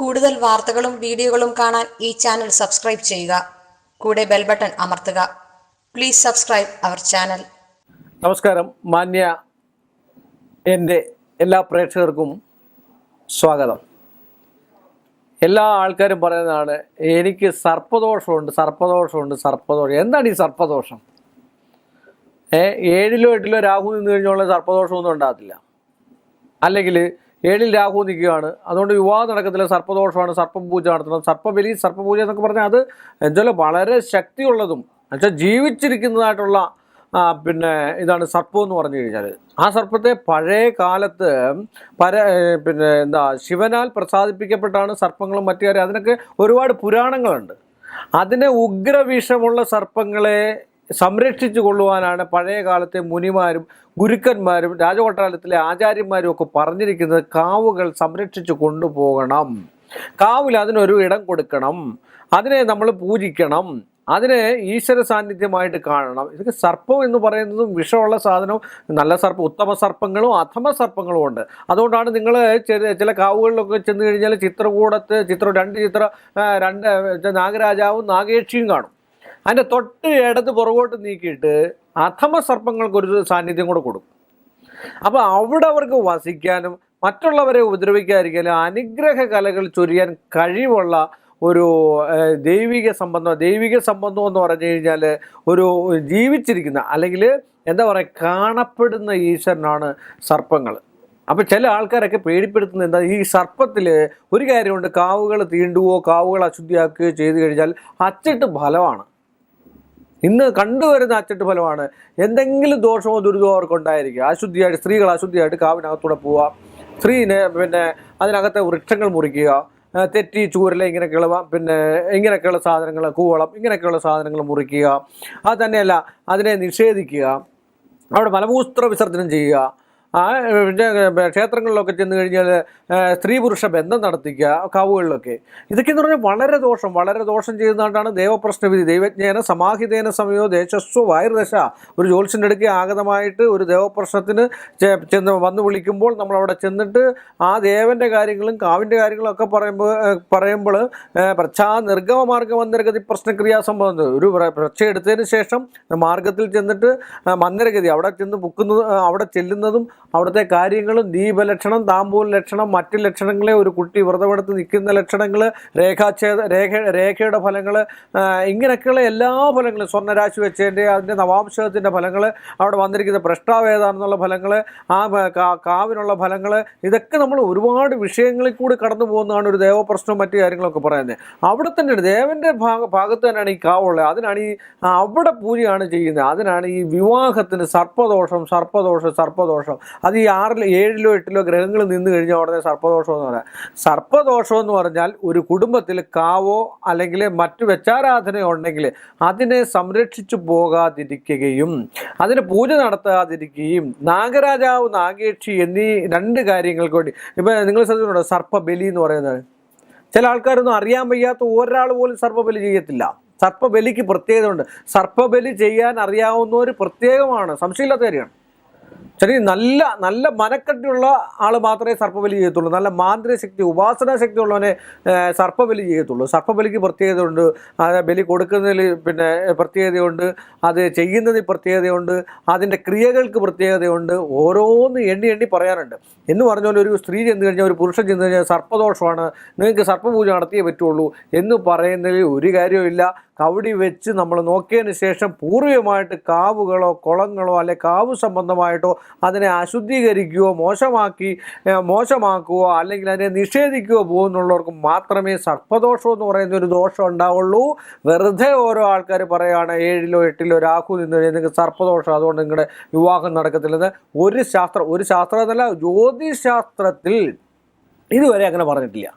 കൂടുതൽ വാർത്തകളും വീഡിയോകളും കാണാൻ ഈ ചാനൽ സബ്സ്ക്രൈബ് ചെയ്യുക. കൂടെ ബെൽ ബട്ടൺ അമർത്തുക. പ്ലീസ് സബ്സ്ക്രൈബ് അവർ ചാനൽ നമസ്കാരം. മാന്യ എന്റെ എല്ലാ പ്രേക്ഷകർക്കും സ്വാഗതം. എല്ലാ ആൾക്കാരും പറയുന്നതാണ് എനിക്ക് സർപ്പദോഷമുണ്ട് സർപ്പദോഷമുണ്ട് സർപ്പദോഷം. എന്താണ് ഈ സർപ്പദോഷം? ഏ ഏഴിലോ എട്ടിലോ രാഹു നിന്ന് കഴിഞ്ഞുള്ള സർപ്പദോഷമൊന്നും ഉണ്ടാകത്തില്ല. അല്ലെങ്കിൽ ഏഴിൽ രാഹു നിൽക്കുകയാണ്. അതുകൊണ്ട് വിവാഹം നടക്കത്തില്ല സർപ്പദോഷമാണ് സർപ്പപൂജ നടത്തണം. സർപ്പബലി സർപ്പപൂജ എന്നൊക്കെ പറഞ്ഞാൽ അത് എന്തായാലും വളരെ ശക്തിയുള്ളതും എന്നുവെച്ചാൽ ജീവിച്ചിരിക്കുന്നതായിട്ടുള്ള പിന്നെ ഇതാണ് സർപ്പം എന്ന് പറഞ്ഞു കഴിഞ്ഞാൽ. ആ സർപ്പത്തെ പഴയ കാലത്ത് പര പിന്നെ എന്താ ശിവനാൽ പ്രസാദിപ്പിക്കപ്പെട്ടാണ് സർപ്പങ്ങളും മറ്റു കാര്യം. അതിനൊക്കെ ഒരുപാട് പുരാണങ്ങളുണ്ട്. അതിനെ ഉഗ്രവിഷമുള്ള സർപ്പങ്ങളെ സംരക്ഷിച്ചു കൊള്ളുവാനാണ് പഴയ കാലത്തെ മുനിമാരും ഗുരുക്കന്മാരും രാജകൊട്ടാരത്തിലെ ആചാര്യന്മാരും ഒക്കെ പറഞ്ഞിരിക്കുന്നത് കാവുകൾ സംരക്ഷിച്ചു കൊണ്ടുപോകണം. കാവിൽ അതിനൊരു ഇടം കൊടുക്കണം. അതിനെ നമ്മൾ പൂജിക്കണം. അതിനെ ഈശ്വര സാന്നിധ്യമായിട്ട് കാണണം. ഇതൊക്കെ സർപ്പം എന്ന് പറയുന്നതും വിഷമുള്ള സാധനവും നല്ല സർപ്പം ഉത്തമ സർപ്പങ്ങളും അധമ സർപ്പങ്ങളും ഉണ്ട്. അതുകൊണ്ടാണ് നിങ്ങൾ ചില കാവുകളിലൊക്കെ ചെന്ന് കഴിഞ്ഞാൽ ചിത്രകൂടത്ത് ചിത്രം രണ്ട് ചിത്ര രണ്ട് നാഗരാജാവും നാഗേക്ഷിയും കാണും. അതിന്റെ തൊട്ട് ഇടത് പുറകോട്ട് നീക്കിയിട്ട് അധമ സർപ്പങ്ങൾക്കൊരു സാന്നിധ്യം കൂടെ കൊടുക്കും. അപ്പോൾ അവിടെ അവർക്ക് വസിക്കാനും മറ്റുള്ളവരെ ഉപദ്രവിക്കാതിരിക്കാനും അനുഗ്രഹ കലകൾ ചൊരിയാൻ കഴിവുള്ള ഒരു ദൈവിക സംബന്ധം ദൈവിക സംബന്ധം എന്ന് പറഞ്ഞു കഴിഞ്ഞാൽ ഒരു ജീവിച്ചിരിക്കുന്ന അല്ലെങ്കിൽ എന്താ പറയുക കാണപ്പെടുന്ന ഈശ്വരനാണ് സർപ്പങ്ങൾ. അപ്പോൾ ചില ആൾക്കാരൊക്കെ പേടിപ്പെടുത്തുന്നത് എന്താ ഈ സർപ്പത്തിൽ ഒരു കാര്യമുണ്ട് കാവുകൾ തീണ്ടുവോ കാവുകൾ അശുദ്ധിയാക്കുകയോ ചെയ്തു കഴിഞ്ഞാൽ അച്ചിട്ട് ഫലമാണ്. ഇന്ന് കണ്ടുവരുന്ന അച്ചട്ട് ഫലമാണ് എന്തെങ്കിലും ദോഷമോ ദുരിതമോ അവർക്ക് ഉണ്ടായിരിക്കുക അശുദ്ധിയായിട്ട് സ്ത്രീകൾ അശുദ്ധിയായിട്ട് കാവിനകത്തൂടെ പോവുക. സ്ത്രീനെ പിന്നെ അതിനകത്തെ വൃക്ഷങ്ങൾ മുറിക്കുക. തെറ്റി ചൂരല ഇങ്ങനെയൊക്കെയുള്ള പിന്നെ ഇങ്ങനെയൊക്കെയുള്ള സാധനങ്ങൾ കൂവളം ഇങ്ങനെയൊക്കെയുള്ള സാധനങ്ങൾ മുറിക്കുക. അത് തന്നെയല്ല അതിനെ നിഷേധിക്കുക. അവിടെ മലമൂത്ര വിസർജനം ചെയ്യുക. ആ പിന്നെ ക്ഷേത്രങ്ങളിലൊക്കെ ചെന്ന് കഴിഞ്ഞാൽ സ്ത്രീ പുരുഷ ബന്ധം നടത്തിക്കുക കാവുകളിലൊക്കെ. ഇതൊക്കെ എന്ന് പറഞ്ഞാൽ വളരെ ദോഷം വളരെ ദോഷം ചെയ്യുന്നതുകൊണ്ടാണ് ദേവപ്രശ്നവിധി. ദൈവജ്ഞേന സമാഹിതേന സമയോ ദേശസ്വ വായുർദശ. ഒരു ജ്യോത്സ്യന്റെ അടുക്കെ ആഗതമായിട്ട് ഒരു ദേവപ്രശ്നത്തിന് ചെന്ന് വന്ന് വിളിക്കുമ്പോൾ നമ്മൾ അവിടെ ചെന്നിട്ട് ആ ദേവന്റെ കാര്യങ്ങളും കാവിന്റെ കാര്യങ്ങളും ഒക്കെ പറയുമ്പോൾ പറയുമ്പോൾ പ്രച്ഛാ നിർഗമ മാർഗം മന്ദരഗതി പ്രശ്നക്രിയാ സംഭവം. ഒരു പ്ര- പ്രച്ഛ എടുത്തതിന് ശേഷം മാർഗത്തിൽ ചെന്നിട്ട് മന്ദിരഗതി അവിടെ ചെന്ന് ബുക്കുന്നത് അവിടെ ചെല്ലുന്നതും അവിടുത്തെ കാര്യങ്ങളും ദീപലക്ഷണം താമ്പൂൽ ലക്ഷണം മറ്റ് ലക്ഷണങ്ങളെ ഒരു കുട്ടി വ്രതമെടുത്ത് നിൽക്കുന്ന ലക്ഷണങ്ങൾ രേഖാച്ഛേദ രേഖ രേഖയുടെ ഫലങ്ങൾ ഇങ്ങനെയൊക്കെയുള്ള എല്ലാ ഫലങ്ങളും സ്വർണരാശി വെച്ചതിന്റെ അതിന്റെ നവാംശത്തിന്റെ ഫലങ്ങൾ അവിടെ വന്നിരിക്കുന്ന പ്രഷ്ടാവേദാന്നുള്ള ഫലങ്ങൾ ആ കാവിനുള്ള ഫലങ്ങൾ ഇതൊക്കെ നമ്മൾ ഒരുപാട് വിഷയങ്ങളിൽ കൂടി കടന്നു പോകുന്നതാണ് ഒരു ദേവപ്രശ്നവും മറ്റു കാര്യങ്ങളൊക്കെ പറയുന്നത്. അവിടെ തന്നെ ദേവന്റെ ഭാഗ ഭാഗത്ത് തന്നെയാണ് ഈ കാവുള്ളത്. അതിനാണ് ഈ അവിടെ പൂജയാണ് ചെയ്യുന്നത്. അതിനാണ് ഈ വിവാഹത്തിന് സർപ്പദോഷം സർപ്പദോഷം സർപ്പദോഷം അത് ഈ ആറിലോ ഏഴിലോ എട്ടിലോ ഗ്രഹങ്ങൾ നിന്ന് കഴിഞ്ഞാൽ ഉടനെ സർപ്പദോഷം എന്ന് പറയാം. സർപ്പദോഷം എന്ന് പറഞ്ഞാൽ ഒരു കുടുംബത്തിൽ കാവോ അല്ലെങ്കിൽ മറ്റു വെച്ചാരാധനയോ ഉണ്ടെങ്കിൽ അതിനെ സംരക്ഷിച്ചു പോകാതിരിക്കുകയും അതിന് പൂജ നടത്താതിരിക്കുകയും നാഗരാജാവ് നാഗേക്ഷി എന്നീ രണ്ട് കാര്യങ്ങൾക്ക് വേണ്ടി. ഇപ്പം നിങ്ങൾ ശ്രദ്ധിച്ചിട്ടുണ്ടോ? സർപ്പബലി എന്ന് പറയുന്നത്? ചില ആൾക്കാരൊന്നും അറിയാൻ വയ്യാത്ത ഒരാൾ പോലും സർപ്പബലി ചെയ്യത്തില്ല. സർപ്പബലിക്ക് പ്രത്യേകതയുണ്ട്. സർപ്പബലി ചെയ്യാൻ അറിയാവുന്നവർ പ്രത്യേകമാണ്. സംശയമില്ലാത്ത കാര്യമാണ്. ശരി നല്ല നല്ല മനക്കെട്ടുള്ള ആൾ മാത്രമേ സർപ്പബലി ചെയ്യത്തുള്ളൂ. നല്ല മാന്ത്രികശക്തി ഉപാസനാ ശക്തി ഉള്ളവനെ സർപ്പബലി ചെയ്യത്തുള്ളൂ. സർപ്പബലിക്ക് പ്രത്യേകതയുണ്ട്. അത് ബലി കൊടുക്കുന്നതിൽ പിന്നെ പ്രത്യേകതയുണ്ട്. അത് ചെയ്യുന്നതിൽ പ്രത്യേകതയുണ്ട്. അതിന്റെ ക്രിയകൾക്ക് പ്രത്യേകതയുണ്ട്. ഓരോന്ന് എണ്ണി എണ്ണി പറയാനുണ്ട് എന്ന് പറഞ്ഞാൽ ഒരു സ്ത്രീ ചെന്ന് കഴിഞ്ഞാൽ ഒരു പുരുഷൻ ചെന്ന് കഴിഞ്ഞാൽ സർപ്പദോഷമാണ്. നിങ്ങൾക്ക് സർപ്പപൂജ നടത്തിയേ പറ്റുള്ളൂ എന്ന് പറയുന്നതിൽ ഒരു കാര്യവുമില്ല കവടി വെച്ച് നമ്മൾ നോക്കിയതിന് ശേഷം പൂർവികമായിട്ട് കാവുകളോ കുളങ്ങളോ അല്ലെ കാവ് സംബന്ധമായിട്ടോ അതിനെ അശുദ്ധീകരിക്കുകയോ മോശമാക്കി മോശമാക്കുകയോ അല്ലെങ്കിൽ അതിനെ നിഷേധിക്കുകയോ പോകുന്നുള്ളവർക്ക് മാത്രമേ സർപ്പദോഷം എന്ന് പറയുന്ന ഒരു ദോഷം ഉണ്ടാവുള്ളൂ. വെറുതെ ഓരോ ആൾക്കാർ പറയുകയാണ് ഏഴിലോ എട്ടിലോ രാഹു നിന്ന് കഴിഞ്ഞാൽ നിങ്ങൾക്ക് സർപ്പദോഷം അതുകൊണ്ട് നിങ്ങളുടെ വിവാഹം നടക്കത്തില്ലെന്ന്. ഒരു ശാസ്ത്രം ഒരു ശാസ്ത്രം എന്നല്ല ജ്യോതിശാസ്ത്രത്തിൽ ഇതുവരെ അങ്ങനെ പറഞ്ഞിട്ടില്ല.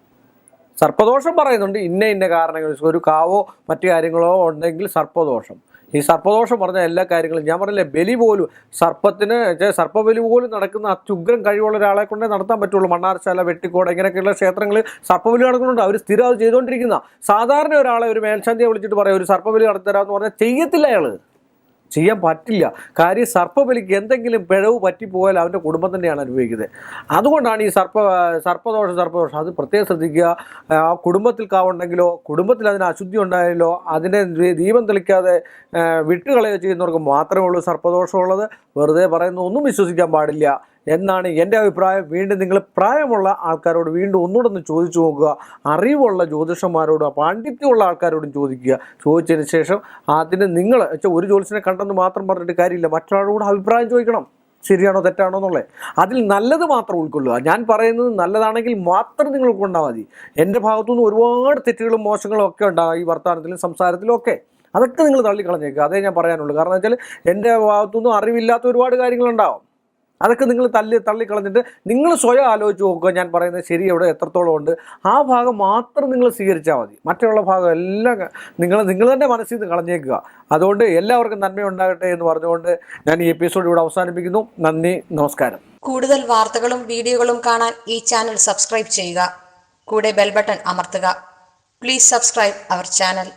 സർപ്പദോഷം പറയുന്നുണ്ട് ഇന്ന ഇന്ന കാരണങ്ങൾ ഒരു കാവോ മറ്റു കാര്യങ്ങളോ ഉണ്ടെങ്കിൽ സർപ്പദോഷം. ഈ സർപ്പദോഷം പറഞ്ഞ എല്ലാ കാര്യങ്ങളും ഞാൻ പറഞ്ഞില്ലേ ബലി പോലും സർപ്പത്തിന് സർപ്പബലി പോലും നടക്കുന്ന അത്യുഗ്രം കഴിവുള്ള ഒരാളെ കൊണ്ടേ നടത്താൻ പറ്റുള്ളൂ. മണ്ണാർശാല വെട്ടിക്കോട് ഇങ്ങനെയൊക്കെയുള്ള ക്ഷേത്രങ്ങളിൽ സർപ്പബലി നടക്കുന്നുണ്ട്. അവർ സ്ഥിരം അത് ചെയ്തുകൊണ്ടിരിക്കുന്ന. സാധാരണ ഒരാളെ ഒരു മേൽശാന്തിയെ വിളിച്ചിട്ട് പറയാം ഒരു സർപ്പബലി നടത്തരാന്ന് പറഞ്ഞാൽ ചെയ്യത്തില്ല അയാൾ ചെയ്യാൻ പറ്റില്ല. കാര്യം സർപ്പബലിക്ക് എന്തെങ്കിലും പിഴവ് പറ്റിപ്പോയാൽ അവന്റെ കുടുംബം തന്നെയാണ് അനുഭവിക്കുന്നത്. അതുകൊണ്ടാണ് ഈ സർപ്പ സർപ്പദോഷം സർപ്പദോഷം. അത് പ്രത്യേകം ശ്രദ്ധിക്കുക. ആ കുടുംബത്തിൽ കാവുണ്ടെങ്കിലോ കുടുംബത്തിൽ അതിന് അശുദ്ധി ഉണ്ടായാലോ അതിനെ ദീപം തെളിക്കാതെ വിട്ടുകളയോ ചെയ്യുന്നവർക്ക് മാത്രമേ ഉള്ളൂ സർപ്പദോഷമുള്ളത്. വെറുതെ പറയുന്ന ഒന്നും വിശ്വസിക്കാൻ പാടില്ല. എന്നാണ് എന്റെ അഭിപ്രായം. വീണ്ടും നിങ്ങൾ പ്രായമുള്ള ആൾക്കാരോട് വീണ്ടും ഒന്നുകൂടെ ഒന്ന് ചോദിച്ചു നോക്കുക. അറിവുള്ള ജ്യോതിഷന്മാരോടും പാണ്ഡിത്യമുള്ള ആൾക്കാരോടും ചോദിക്കുക. ചോദിച്ചതിന് ശേഷം അതിന് നിങ്ങൾ ഒരു ജ്യോതിഷനെ കണ്ടെന്ന് മാത്രം പറഞ്ഞിട്ട് കാര്യമില്ല. മറ്റൊരാളോട് അഭിപ്രായം ചോദിക്കണം. ശരിയാണോ തെറ്റാണോ എന്നുള്ളത്. അതിൽ നല്ലത് മാത്രം ഉൾക്കൊള്ളുക. ഞാൻ പറയുന്നത് നല്ലതാണെങ്കിൽ മാത്രം നിങ്ങൾ ഉൾക്കൊണ്ടാൽ മതി. എന്റെ ഭാഗത്തുനിന്ന് ഒരുപാട് തെറ്റുകളും മോശങ്ങളും ഒക്കെ ഉണ്ടാകും ഈ വർത്തമാനത്തിലും സംസാരത്തിലും ഒക്കെ. അതൊക്കെ നിങ്ങൾ തള്ളിക്കളഞ്ഞേക്കുക അതേ ഞാൻ പറയാനുള്ളൂ. കാരണം വെച്ചാൽ എന്റെ ഭാഗത്തുനിന്നും അറിവില്ലാത്ത ഒരുപാട് കാര്യങ്ങളുണ്ടാവും. അതൊക്കെ നിങ്ങൾ തല്ലി തള്ളിക്കളഞ്ഞിട്ട് നിങ്ങൾ സ്വയം ആലോചിച്ച് നോക്കുക. ഞാൻ പറയുന്നത് ശരി എവിടെ എത്രത്തോളം ഉണ്ട്. ആ ഭാഗം മാത്രം നിങ്ങൾ സ്വീകരിച്ചാൽ മതി. മറ്റുള്ള ഭാഗം എല്ലാം നിങ്ങൾ നിങ്ങൾ തന്നെ മനസ്സിൽ നിന്ന് കളഞ്ഞേക്കുക. അതുകൊണ്ട് എല്ലാവർക്കും നന്മയുണ്ടാകട്ടെ എന്ന് പറഞ്ഞുകൊണ്ട് ഞാൻ ഈ എപ്പിസോഡ് ഇവിടെ അവസാനിപ്പിക്കുന്നു. നന്ദി നമസ്കാരം. കൂടുതൽ വാർത്തകളും വീഡിയോകളും കാണാൻ ഈ ചാനൽ സബ്സ്ക്രൈബ് ചെയ്യുക. കൂടെ ബെൽ ബട്ടൺ അമർത്തുക. Please subscribe our channel